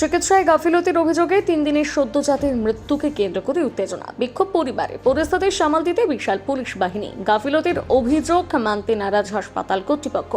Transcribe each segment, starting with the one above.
চিকিৎসায় গাফিলতির অভিযোগে তিন দিনের সদ্যজাতের মৃত্যুকে কেন্দ্র করে উত্তেজনা। বিক্ষোভ পরিবারে। পরিস্থিতি সামাল দিতে বিশাল পুলিশ বাহিনী। গাফিলতির অভিযোগ, মানতে নারাজ হাসপাতাল কর্তৃপক্ষ।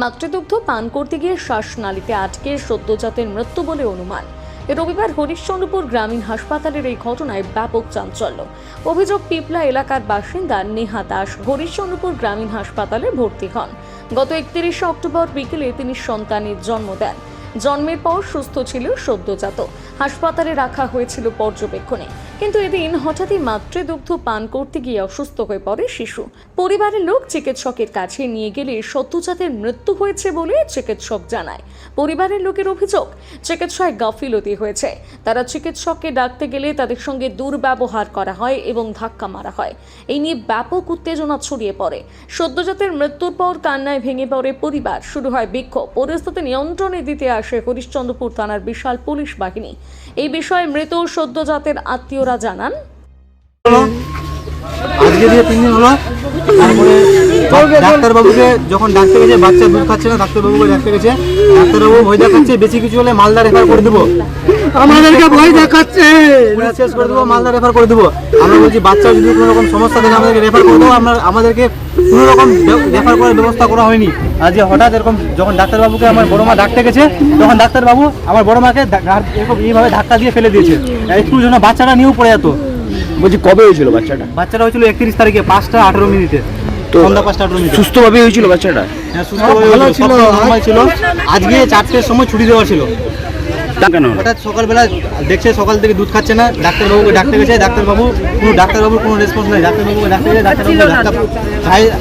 মাতৃদুগ্ধ পান করতে গিয়ে শ্বাসনালীতে আটকে সদ্যজাতের মৃত্যু বলে অনুমান। রবিবার হরিশ্চন্দ্রপুর গ্রামীণ হাসপাতালের এই ঘটনায় ব্যাপক চাঞ্চল্য। অভিযোগ, পিপলা এলাকার বাসিন্দা নেহা দাস হরিশ্চন্দ্রপুর গ্রামীণ হাসপাতালে ভর্তি হন। গত একত্রিশে অক্টোবর বিকেলে তিনি সন্তানের জন্ম দেন। জন্মের পর সুস্থ ছিল সদ্যজাত। হাসপাতালে রাখা হয়েছিল পর্যবেক্ষণে। কিন্তু এদিন হঠাৎই মাতৃদুগ্ধ পান করতে গিয়ে অসুস্থ হয়ে পড়ে শিশু। পরিবারের লোক চিকিৎসকের কাছে নিয়ে গেলে সদ্যজাতের মৃত্যু হয়েছে বলে চিকিৎসক জানায়। পরিবারের লোকের অভিযোগ, চিকিৎসায় গাফিলতি হয়েছে। তারা চিকিৎসককে ডাকতে গেলে তাদের সঙ্গে দুর্ব্যবহার করা হয় এবং ধাক্কা মারা হয়। এই নিয়ে ব্যাপক উত্তেজনা ছড়িয়ে পড়ে। সদ্যজাতের মৃত্যুর পর কান্নায় ভেঙে পড়ে পরিবার। শুরু হয় বিক্ষোভ। পরিস্থিতি নিয়ন্ত্রণে দিতে আসে হরিশ্চন্দ্রপুর থানার বিশাল পুলিশ বাহিনী। এই বিষয়ে মৃত সদ্যজাতের আত্মীয়রা জানান। আজকে দিয়ে তিন দিন হলো তারপরে ডাক্তারবাবুকে যখন ডাকতে গেছে বাচ্চা দুধ খাচ্ছে না ডাক্তারবাবুকে ডাকতে গেছে ডাক্তারবাবু ভয় দেখাচ্ছে বেশি কিছু হলে মালদা রেফার করে দেবো। আমাদেরকে ভয় দেখাচ্ছে। পুলিশ শেষ করে দেবো মালদা রেফার করে দেবো। আমরা বলছি বাচ্চা যদি কোনো রকম সমস্যা থাকে আমাদেরকে রেফার করে দেবো। আমরা আমাদেরকে কোনো রকম রেফার করার ব্যবস্থা করা হয়নি। আজকে হঠাৎ এরকম যখন ডাক্তারবাবুকে আমার বড় মা ডাকতে গেছে তখন ডাক্তারবাবু আমার বড় মাকে এরকম এইভাবে ধাক্কা দিয়ে ফেলে দিয়েছে। একটু জন্য বাচ্চাটা নিয়েও পড়ে যেত। বলছি কবে হয়েছিল বাচ্চাটা? বাচ্চাটা হয়েছিল একত্রিশ তারিখে পাঁচটা আঠারো মিনিটে। তো সন্ধ্যা পাঁচটা আঠারো মিনিটে। সুস্থভাবে হয়েছিল বাচ্চাটা? হ্যাঁ সুস্থভাবে কিছু normal ছিল। আজকে চারটের সময় ছুটি দেওয়া ছিল। কেন? হঠাৎ সকালবেলা দেখছে সকাল থেকে দুধ খাচ্ছে না ডাক্তারবাবুকে ডাকতে গেছে ডাক্তারবাবু কোনো ডাক্তারবাবুর কোনো রেসপন্স নেই ডাক্তারবাবুকে ডাকতে গেছে ডাক্তারবাবু ধাক্কা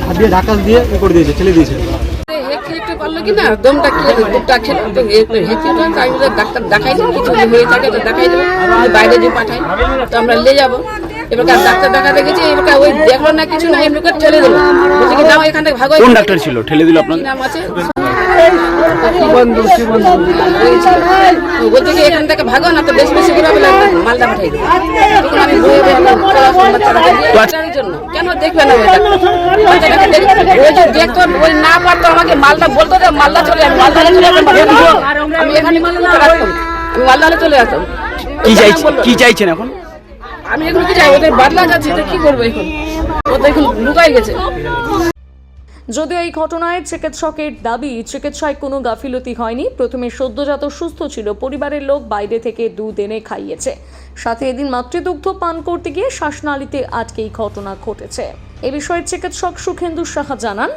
হাত দিয়ে ধাক্কা দিয়ে এ করে দিয়েছে ছেলে দিয়েছে। একটু একটু পারল কি না? দমটা দুধটা খেলো তো আমি ডাক্তার দেখাই দেবো কিছু হয়ে থাকে তো দেখাই দেবো। বাইরে যে পাঠাই তো আমরা নিয়ে যাব। এবার ডাক্তার দেখাতে গেছি এবার ওই দেখল না কিছু না এমনি করে ঠেলে দিলো। বলছে কি নাও এখান থেকে ভাগো কোন ডাক্তার ছিল? ঠেলে দিল আপনার নাম আছে? ও বলছে কি এখান থেকে ভাগো না তো বেশি বেশি করে মালদা পাঠাই বাচ্চার জন্য। কেন দেখবে না দেখতো ওই না পারতো আমাকে মালদা বলতো যে মালদা চলে মালদা চলে আমি এখানে মালদা রাখতাম? আমি মালদালে চলে আসতাম। কি চাইছেন কি চাইছেন এখন? আমি এখন কি চাই? ওদের বাদলা যাচ্ছে তো কি করব এখন? ওদের এখন লুকাই গেছে। যদিও এই ঘটনায় চিকিৎসকের দাবি, চিকিৎসায় কোনো গাফিলতি হয়নি। প্রথমে সদ্যজাত সুস্থ ছিল, পরিবারের লোক বাইরে থেকে দুধ এনে খাইয়েছে। সাথে এদিন মাতৃদুগ্ধ পান করতে গিয়ে শ্বাসনালীতে আটকেই ঘটনা ঘটেছে। এ বিষয়ে চিকিৎসক সুখেন্দু সাহা জানান।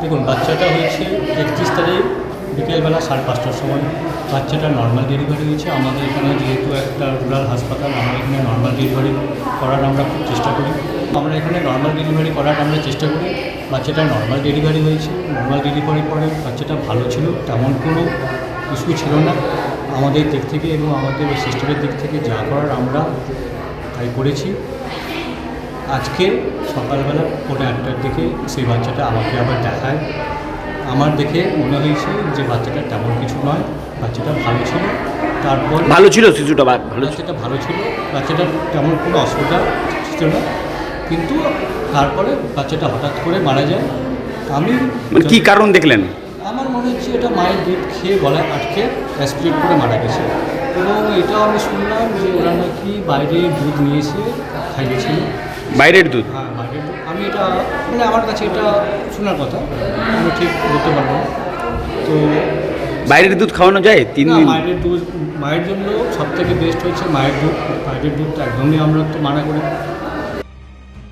দেখুন, বাচ্চাটা হয়েছে একত্রিশ তারিখ, বিকেলবেলা সাড়ে পাঁচটার সময়। বাচ্চাটা নর্মাল ডেলিভারি হয়েছে। আমাদের এখানে যেহেতু একটা রুরাল হাসপাতাল, আমরা এখানে নর্মাল ডেলিভারি করার আমরা খুব চেষ্টা করি। আমরা এখানে নর্মাল ডেলিভারি করার আমরা চেষ্টা করি। বাচ্চাটা নর্মাল ডেলিভারি হয়েছে নর্মাল ডেলিভারি পরে বাচ্চাটা ভালো ছিল তেমন কোনো ইস্যু ছিল না। আমাদের দিক থেকে এবং আমাদের সিস্টেমের দিক থেকে যা করার আমরা তাই করেছি। আজকে সকালবেলা পৌনে আটটার দিকে সেই বাচ্চাটা আমাকে আবার দেখায়। আমার দেখে মনে হয়েছে যে বাচ্চাটা তেমন কিছু নয় বাচ্চাটা ভালো ছিল। তারপর ভালো ছিল শিশুটা ভালো ছিল। বাচ্চাটা ভালো ছিল বাচ্চাটার তেমন কোনো অসুবিধা ছিল না। কিন্তু তারপরে বাচ্চাটা হঠাৎ করে মারা যায়। আমি মানে কি কারণ দেখলেন? আমার মনে হচ্ছে এটা মায়ের দুধ খেয়ে গলায় আটকে অ্যাসপিরেট করে মারা গেছে। এবং এটাও আমি শুনলাম যে ওরা নাকি বাইরে দুধ নিয়ে এসে খাইয়েছিল। বাইরের দুধ? হ্যাঁ বাইরের দুধ। আমি এটা মানে আমার কাছে এটা শোনার কথা। আমি ঠিক বলতে পারব না। তো বাইরের দুধ খাওয়ানো যায় তিন না দিন? মায়ের দুধ মায়ের জন্য সব থেকে বেস্ট হচ্ছে মায়ের দুধ। বাইরের দুধটা একদমই আমরা তো মানা করি।